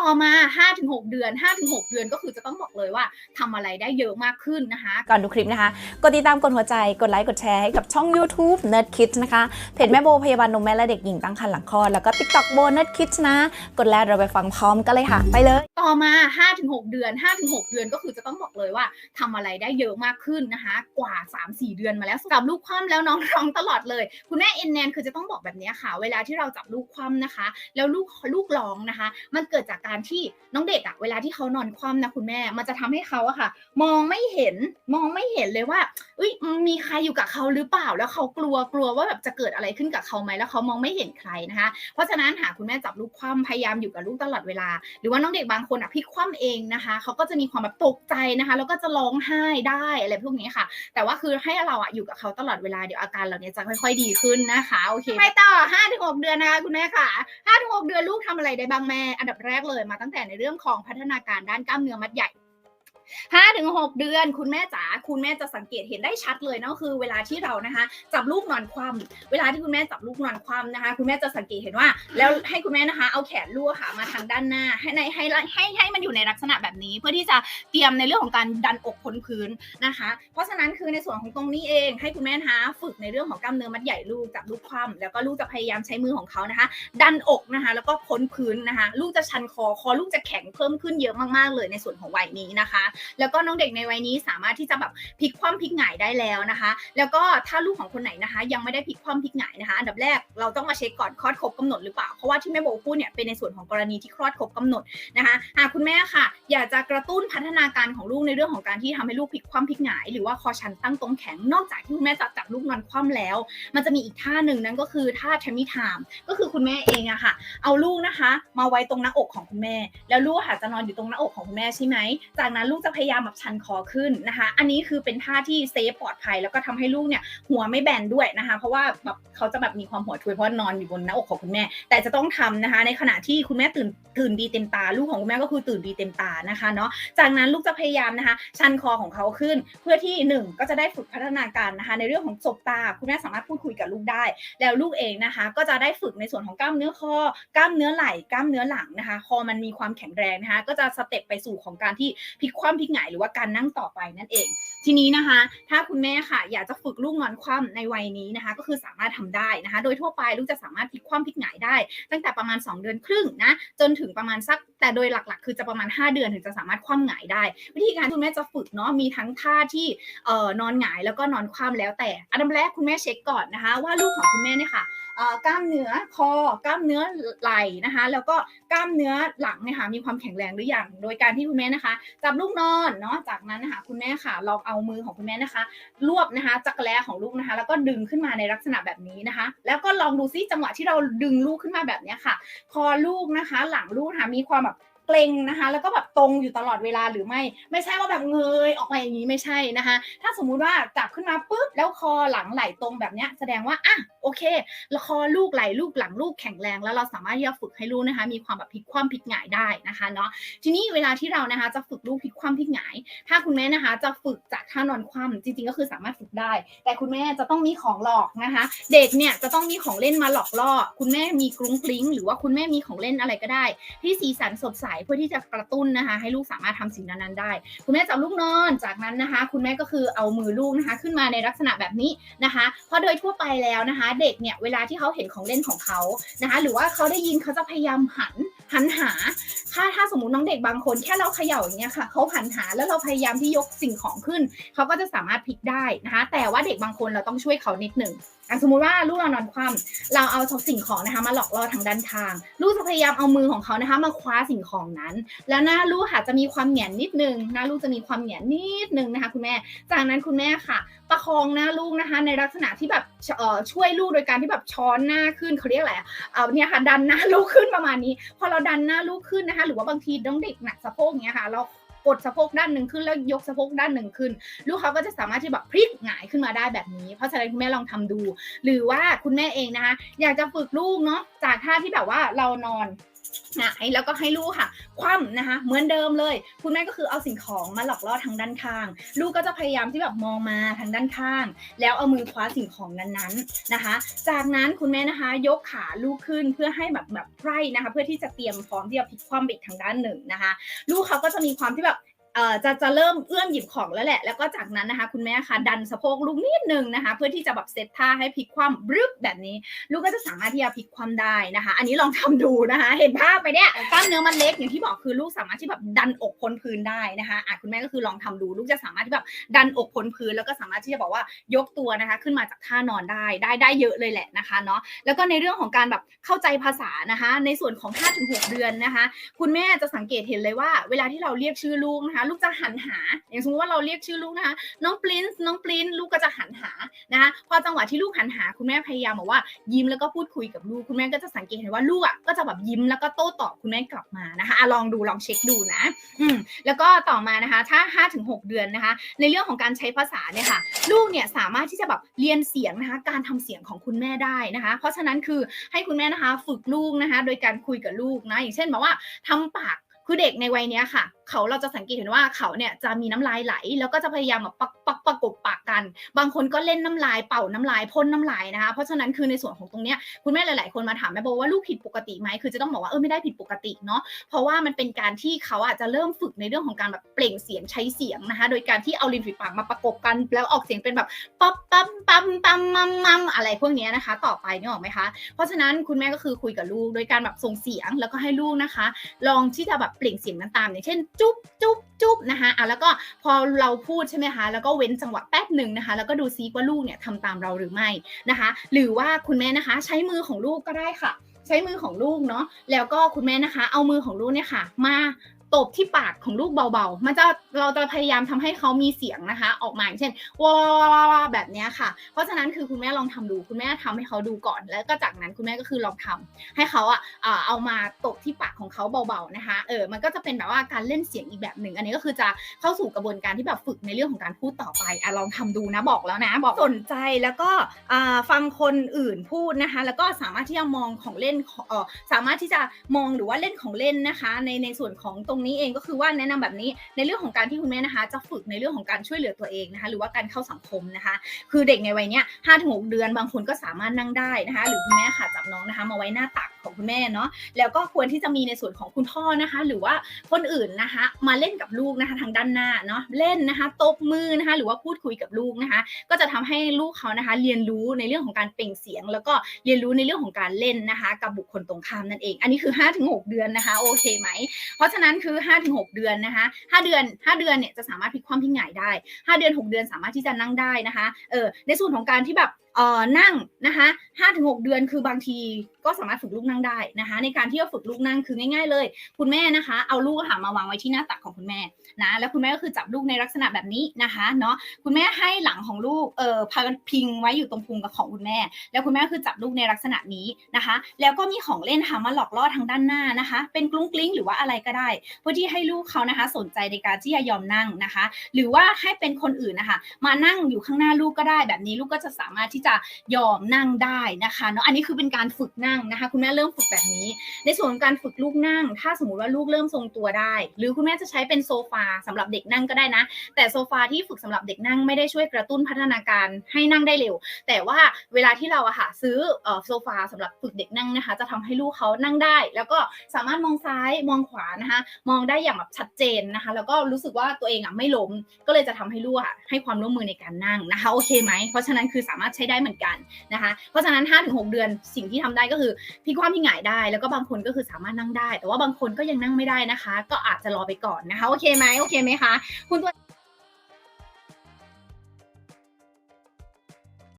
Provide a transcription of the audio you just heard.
ต่อมา 5-6 เดือน 5-6 เดือนก็คือจะต้องบอกเลยว่าทำอะไรได้เยอะมากขึ้นนะคะ ก่อนดูคลิปนะคะ กดติดตามกดหัวใจ กดไลค์กดแชร์ให้กับช่อง YouTube Nerd Kids นะคะ เพจแม่โบพยาบาลนมแม่และเด็กหญิงตั้งครรภ์หลังคลอดแล้วก็ TikTok โบ Nerd Kids นะ กดแล้วเราไปฟังพร้อมกันเลยค่ะ ไปเลย ต่อมา 5-6 เดือน 5-6 เดือนก็คือจะต้องบอกเลยว่าทำอะไรได้เยอะมากขึ้นนะคะ กว่า 3-4 เดือนมาแล้วจับลูกคว่ำแล้วน้องร้องตลอดเลย คุณแม่เอ็นแนนคือจะต้องบอกแบบนี้ค่ะ เวลาที่เราจับลูกคว่ำนะคะ แล้วลูกลูกร้องนะคะ มันเกิดจากการที่น้องเด็กอะเวลาที่เขานอนคว่ำนะคุณแม่ มันจะทำให้เขาอะค่ะ มองไม่เห็นมองไม่เห็นเลยว่าเอ้ยมีใครอยู่กับเขาหรือเปล่า แล้วเขากลัวกลัวว่าแบบจะเกิดอะไรขึ้นกับเขาไหมแล้วเขามองไม่เห็นใครนะคะ เพราะฉะนั้นหากคุณแม่จับลูกคว่ำพยายามอยู่กับลูกตลอดเวลา หรือว่าน้องเด็กบางคนอะพิกคว่ำเองนะคะเขาก็จะมีความแบบตกใจนะคะ แล้วก็จะร้องไห้ได้อะไรพวกนี้ค่ะ แต่ว่าคือให้เราอะอยู่กับเขาตลอดเวลาเดี๋ยวอาการเหล่านี้จะค่อย ๆ ดีขึ้นนะคะโอเคไปต่อ5ถึง6เดือนนะคะคุณแม่ค่ะ5ถึง6เดือนลูกทำอะไรได้บ้างแม่อันดับแรกเลยมาตั้งแต่ในเรื่องของพัฒนาการด้านกล้ามเนื้อมัดใหญ่ ห้าถึงหกเดือน คุณแม่จ๋าคุณแม่จะสังเกตเห็นได้ชัดเลยนะก็คือ เวลาที่เรานะคะ จับลูกนอนคว่ำเวลาที่คุณแม่จับลูกนอนคว่ำนะคะ คุณแม่จะสังเกตเห็นว่า แล้วให้คุณแม่นะคะ เอาแขนลูกค่ะมาทางด้านหน้า ให้ในให้ให้ให้มันอยู่ในลักษณะแบบนี้ เพื่อที่จะเตรียมในเรื่องของการดันอกพ้นพื้นนะคะ เพราะฉะนั้นคือในส่วนของตรงนี้เอง ให้คุณแม่นะคะฝึกในเรื่องของกล้ามเนื้อมัดใหญ่ลูกจับลูกคว่ำแล้วก็ลูกจะพยายามใช้มือของเขานะคะ ดันอกนะคะ แล้วก็พ้นพื้นนะคะ ลูกจะชันคอคอลูกจะแข็งเพิ่มขึ้นเยอะมากๆเลยในส่วนของวัยนี้นะคะแล้วก็น้องเด็กในวัยนี้สามารถที่จะแบบพลิกคว่ำพลิกหงายได้แล้วนะคะ แล้วก็ถ้าลูกของคนไหนนะคะ ยังไม่ได้พลิกคว่ำพลิกหงายนะคะ อันดับแรกเราต้องมาเช็คก่อนคลอดครบกำหนดหรือเปล่า เพราะว่าที่แม่โบพูดเนี่ยเป็นในส่วนของกรณีที่คลอดครบกำหนดนะคะหากคุณแม่ค่ะ อยากจะกระตุ้นพัฒนาการของลูกในเรื่องของการที่ทำให้ลูกพลิกคว่ำพลิกหงาย หรือว่าคอชันตั้งตรงแข็งนอกจากที่คุณแม่จะจับลูกนอนคว่ำแล้ว มันจะมีอีกท่าหนึ่งนั่นก็คือท่า t ทม m ไทม์ก็คือคุณแม่เองอะค่ะ เอาลูกนะคะ มาไว้ตรงหน้าอกของคุณแม่ แล้วลูกค่ะจะนอนอยู่ตรงหน้าอกของคุณแม่ใช่ไหมจากนั้นลูกจะพยายามแบบชันคอขึ้นนะคะ อันนี้คือเป็นท่าที่เซฟปลอดภัย แล้วก็ทำให้ลูกเนี่ยหัวไม่แบนด้วยนะคะ เพราะว่าแบบเขาจะแบบมีความหัวทุยเพราะนอนอยู่บนหน้าอกของคุณแม่ แต่จะต้องทำนะคะ ในขณะที่คุณแม่ตื่นตื่นดีเต็มตา ลูกของคุณแม่ก็คือตื่นดีเต็มตานะคะเนาะ จากนั้นลูกจะพยายามนะคะ ชันคอของเขาขึ้น เพื่อที่หนึ่งก็จะได้ฝึกพัฒนาการนะคะ ในเรื่องของสบตา คุณแม่สามารถพูดคุยกับลูกได้ แล้วลูกเองนะคะ ก็จะได้ฝึกในส่วนของกล้ามเนื้อคอ กล้ามเนื้อไหล่ กล้ามเนื้อหลังนะคะ คอมันมีความแข็งแรงนะคะ ก็จะสเต็ปไปสู่ของการที่พลิกคว่ำพลิกหงายหรือว่าการนั่งต่อไปนั่นเอง ทีนี้นะคะ ถ้าคุณแม่ค่ะ อยากจะฝึกลูกนอนคว่ำในวัยนี้นะคะ ก็คือสามารถทำได้นะคะ โดยทั่วไปลูกจะสามารถพลิกคว่ำพลิกหงายได้ ตั้งแต่ประมาณ 2 เดือนครึ่งนะจนถึงประมาณสักแต่โดยหลักๆ คือจะประมาณ 5 เดือนถึงจะสามารถคว่ำหงายได้ วิธีการคุณแม่จะฝึกเนาะมีทั้งท่าที่ออนอนหงายแล้วก็นอนคว่ำแล้วแต่อันดับแรกคุณแม่เช็คก่อนนะคะ ว่าลูกของคุณแม่เนี่ยค่ะ กล้ามเนื้อคอกล้ามเนื้อไหล่นะคะ แล้วก็กล้ามเนื้อหลังเนี่ยค่ะมีความแข็งแรงหรือยังโดยการที่คุณแม่นะคะ จับลูกนอนเนาะจากนั้นนะคะคุณแม่ค่ะลองเอามือของคุณแม่นะคะ รวบนะคะจักรแลของลูกนะคะ แล้วก็ดึงขึ้นมาในลักษณะแบบนี้นะคะ แล้วก็ลองดูซิจังหวะที่เราดึงลูกขึ้นมาแบบนี้ค่ะ คอลูกนะคะ หลังลูกนะคะมีความแบบ เกรงนะคะ แล้วก็แบบตรงอยู่ตลอดเวลาหรือไม่ ไม่ใช่ว่าแบบเงยออกมาอย่างนี้ไม่ใช่นะคะ ถ้าสมมุติว่าจับขึ้นมาปุ๊บแล้วคอหลังไหลตรงแบบเนี้ยแสดงว่าอะโอเคแล้วคอลูกไหลลูกหลังลูกแข็งแรง แล้วเราสามารถที่จะฝึกให้ลูกนะคะ มีความแบบพลิกคว่ำพลิกหงายได้นะคะเนาะทีนี้เวลาที่เรานะคะ จะฝึกลูกพลิกคว่ำพลิกหงาย ถ้าคุณแม่นะคะ จะฝึกจากท่านอนคว่ำจริง ๆ ก็คือสามารถฝึกได้ แต่คุณแม่จะต้องมีของหลอกนะคะ เด็กเนี่ยจะต้องมีของเล่นมาหลอกล่อ คุณแม่มีกรุ้งกริ้ง หรือว่าคุณแม่มีของเล่นอะไรก็ได้ ที่สีสันสดใสเพื่อที่จะกระตุ้นนะคะ ให้ลูกสามารถทำสิ่งนั้นๆได้ คุณแม่จับลูกนอนจากนั้นนะคะ คุณแม่ก็คือเอามือลูกนะคะ ขึ้นมาในลักษณะแบบนี้นะคะ เพราะโดยทั่วไปแล้วนะคะ เด็กเนี่ยเวลาที่เขาเห็นของเล่นของเขานะคะ หรือว่าเขาได้ยินเขาจะพยายามหันหันหา ถ้าถ้าสมมติน้องเด็กบางคนแค่เราเขย่าอย่างเงี้ยค่ะเขาหันหาแล้วเราพยายามที่ยกสิ่งของขึ้น เขาก็จะสามารถพลิกได้นะคะ แต่ว่าเด็กบางคนเราต้องช่วยเขานิดหนึ่ง สมมุติว่าลูกเรานอนคว่ำเราเอาสิ่งของนะคะมาหลอกล่อทางด้านข้าง ลูกจะพยายามเอามือของเขานะคะมาคว้าสิ่งของนั้น แล้วหน้าลูกค่ะจะมีความเหงียนนิดนึงหน้าลูกจะมีความเหงียนนิดนึงนะคะคุณแม่ จากนั้นคุณแม่ค่ะ ประคองหน้าลูกนะคะ ในลักษณะที่แบบช่วยลูกโดยการที่แบบช้อนหน้าขึ้นเขาเรียกอะไรเอาเนี่ยค่ะดันหน้าลูกขึ้นประมาณนี้ พอเราดันหน้าลูกขึ้นนะคะ หรือว่าบางทีน้องเด็กหนักสะโพกเนี้ยค่ะเรา กดสะโพกด้านหนึ่งขึ้นแล้วยกสะโพกด้านหนึ่งขึ้น ลูกเขาก็จะสามารถที่แบบพลิกหงายขึ้นมาได้แบบนี้ เพราะฉะนั้นคุณแม่ลองทำดู หรือว่าคุณแม่เองนะคะ อยากจะฝึกลูกเนาะจากท่าที่แบบว่าเรานอน หงายแล้วก็ให้ลูกค่ะ คว่ำนะคะเหมือนเดิมเลย คุณแม่ก็คือเอาสิ่งของมาหลอกล่อทางด้านข้าง ลูกก็จะพยายามที่แบบมองมาทางด้านข้าง แล้วเอามือคว้าสิ่งของนั้นๆนะคะ จากนั้นคุณแม่นะคะ ยกขาลูกขึ้นเพื่อให้แบบแบบไพร่นะคะ เพื่อที่จะเตรียมพร้อมที่จะพลิกคว่ำไปอีกทางด้านหนึ่งนะคะ ลูกเขาก็จะมีความที่แบบ จะจะเริ่มเอื้อมหยิบของแล้วแหละ แล้วก็จากนั้นนะคะ คุณแม่คะดันสะโพกลูกนิดนึงนะคะ เพื่อที่จะแบบเซตท่าให้พลิกคว่ำบรึบแบบนี้ ลูกก็จะสามารถที่จะพลิกคว่ำได้นะคะ อันนี้ลองทำดูนะคะ เห็นภาพไปเนี่ยกล้ามเนื้อมันเล็กอย่างที่บอกคือลูกสามารถที่แบบดันอกพ้นพื้นได้นะคะอะคุณแม่ก็คือลองทำดู ลูกจะสามารถที่แบบดันอกพ้นพื้น แล้วก็สามารถที่จะบอกว่ายกตัวนะคะ ขึ้นมาจากท่านอนได้ได้ได้เยอะเลยแหละนะคะเนาะแล้วก็ในเรื่องของการแบบเข้าใจภาษานะคะ ในส่วนของ5-6เดือนนะคะ คุณแม่จะสังเกตเห็นเลยว่า เวลาที่เราเรียกชื่อลูกนะคะลูกจะหันหา อย่างสมมติว่าเราเรียกชื่อลูกนะคะ น้องปรินซ์น้องปรินซ์ลูกก็จะหันหานะคะพอจังหวะที่ลูกหันหา คุณแม่พยายามบอกว่ายิ้มแล้วก็พูดคุยกับลูก คุณแม่ก็จะสังเกตเห็นว่าลูกอะก็จะแบบยิ้มแล้วก็โต้ตอบคุณแม่กลับมานะคะอะลองดูลองเช็คดูนะ อืมแล้วก็ต่อมานะคะ ถ้า 5-6 เดือนนะคะ ในเรื่องของการใช้ภาษาเนี่ยค่ะ ลูกเนี่ยสามารถที่จะแบบเรียนเสียงนะคะ การทำเสียงของคุณแม่ได้นะคะ เพราะฉะนั้นคือให้คุณแม่นะคะ ฝึกลูกนะคะ โดยการคุยกับลูกนะ อย่างเช่นแบบว่าทำปากคือเด็กในวัยเนี้ค่ะ เขาเราจะสังเกตเห็นว่าเขาเนี่ยจะมีน้ำลายไหล แล้วก็จะพยายามแบบปักปักประกบปากกัน บางคนก็เล่นน้ำลายเป่าน้ำลายพ่นน้ำลายนะคะเพราะฉะนั้นคือในส่วนของตรงเนี้ยคุณแม่หลาย ๆ คนมาถามแม่โบว่าลูกผิดปกติไหมคือจะต้องบอกว่าเออไม่ได้ผิดปกติเนาะเพราะว่ามันเป็นการที่เขาอาจจะเริ่มฝึกในเรื่องของการแบบเปล่งเสียงใช้เสียงนะคะโดยการที่เอาริมฝีปากมาประกบกันแล้วออกเสียงเป็นแบบป๊อปปั๊มปั๊มปั๊มมัมมัมอะไรพวกเนี้ยนะคะ ต่อไปนี่ออกไหมคะ เพราะฉะนั้นคุณแม่ก็คือคุยกับลูกโดยการแบบส่งเสียงแล้วก็ให้ลูกนะคะ ลองที่จะแบบเปล่งเสียงนั้นตามอย่างเช่นจุ๊บจุ๊บจุ๊บนะคะอะแล้วก็พอเราพูดใช่ไหมคะ แล้วก็เว้นจังหวะแป๊บหนึ่งนะคะ แล้วก็ดูซิว่าลูกเนี่ยทำตามเราหรือไม่นะคะ หรือว่าคุณแม่นะคะ ใช้มือของลูกก็ได้ค่ะ ใช้มือของลูกเนาะ แล้วก็คุณแม่นะคะ เอามือของลูกเนี่ยค่ะ มา ตบที่ปากของลูกเบาๆ มันจะเราจะพยายามทำให้เขามีเสียงนะคะ ออกมาอย่างเช่นว้าวแบบนี้ค่ะ เพราะฉะนั้นคือคุณแม่ลองทำดู คุณแม่ทำให้เขาดูก่อน แล้วก็จากนั้นคุณแม่ก็คือลองทำให้เขาอะอ่าเอามาตบที่ปากของเขาเบาๆนะคะ เออ มันก็จะเป็นแบบว่าการเล่นเสียงอีกแบบหนึ่ง อันนี้ก็คือจะเข้าสู่กระบวนการที่แบบฝึกในเรื่องของการพูดต่อไปอะลองทำดูนะบอกแล้วนะ บอกสนใจแล้วก็อ่าฟังคนอื่นพูดนะคะ แล้วก็สามารถที่จะมองของเล่นของสามารถที่จะมองหรือว่าเล่นของเล่นนะคะ ในในส่วนของตรงนี้เองก็คือว่าแนะนำแบบนี้ในเรื่องของการที่คุณแม่นะคะ จะฝึกในเรื่องของการช่วยเหลือตัวเองนะคะหรือว่าการเข้าสังคมนะคะ คือเด็กในวัยเนี้ยห้าถึงหกเดือนบางคนก็สามารถนั่งได้นะคะ หรือคุณแม่ค่ะจับน้องนะคะ มาไว้หน้าตัก ของคุณแม่เนาะแล้วก็ควรที่จะมีในส่วนของคุณพ่อนะคะ หรือว่าคนอื่นนะคะ มาเล่นกับลูกนะคะทางด้านหน้าเนาะเล่นนะคะตบมือนะคะ หรือว่าพูดคุยกับลูกนะคะ ก็จะทำให้ลูกเขานะคะ เรียนรู้ในเรื่องของการเปล่งเสียง แล้วก็เรียนรู้ในเรื่องของการเล่นนะคะ กับบุคคลตรงข้ามนั่นเอง อันนี้คือ 5-6 เดือนนะคะโอเคไหม เพราะฉะนั้นคือ 5-6 เดือนนะคะ 5 เดือน 5 เดือนเนี่ยจะสามารถพลิกความพิงหงายได้ 5 เดือน 6 เดือนสามารถที่จะนั่งได้นะคะเออในส่วนของการที่แบบ เอ่อนั่งนะคะ5-6เดือนคือบางทีก็สามารถฝึกลูกนั่งได้นะคะ ในการที่จะฝึกลูกนั่งคือง่าย ๆ เลย คุณแม่นะคะ เอาลูกอะค่ะมาวางไว้ที่หน้าตักของคุณแม่นะแล้วคุณแม่ก็คือจับลูกในลักษณะแบบนี้นะคะเนาะคุณแม่ให้หลังของลูกเอ่อพาพิงไว้อยู่ตรงพุงกับของคุณแม่ แล้วคุณแม่คือจับลูกในลักษณะนี้นะคะ แล้วก็มีของเล่นค่ะมาหลอกล่อทางด้านหน้านะคะ เป็นกลุ้งกลิ้งหรือว่าอะไรก็ได้ เพื่อที่ให้ลูกเขานะคะ สนใจในการที่จะยอมนั่งนะคะ หรือว่าให้เป็นคนอื่นนะคะ มานั่งอยู่ข้างหน้าลูกก็ได้แบบนี้ลูกก็จะสามารถที่จะยอมนั่งได้นะคะเนาะอันนี้คือเป็นการฝึกนั่งนะคะ คุณแม่เริ่มฝึกแบบนี้ ในส่วนของการฝึกลูกนั่ง ถ้าสมมติว่าลูกเริ่มทรงตัวได้ หรือคุณแม่จะใช้เป็นโซฟาสำหรับเด็กนั่งก็ได้นะ แต่โซฟาที่ฝึกสำหรับเด็กนั่งไม่ได้ช่วยกระตุ้นพัฒนาการให้นั่งได้เร็ว แต่ว่าเวลาที่เราอะค่ะซื้อโซฟาสำหรับฝึกเด็กนั่งนะคะ จะทำให้ลูกเขานั่งได้ แล้วก็สามารถมองซ้ายมองขวานะคะ มองได้อย่างแบบชัดเจนนะคะ แล้วก็รู้สึกว่าตัวเองอะไม่ล้มก็เลยจะทำให้ลูกอะให้ความร่วมมือในการนั่งนะคะ โอเคไหมเพราะฉะนั้นคือสามารถใช้ได้เหมือนกันนะคะ เพราะฉะนั้น 5-6 เดือนสิ่งที่ทำได้ก็คือพลิกความพิงหงายได้ แล้วก็บางคนก็คือสามารถนั่งได้ แต่ว่าบางคนก็ยังนั่งไม่ได้นะคะ ก็อาจจะรอไปก่อนนะคะ โอเคไหมโอเคไหมคะ คุณตัว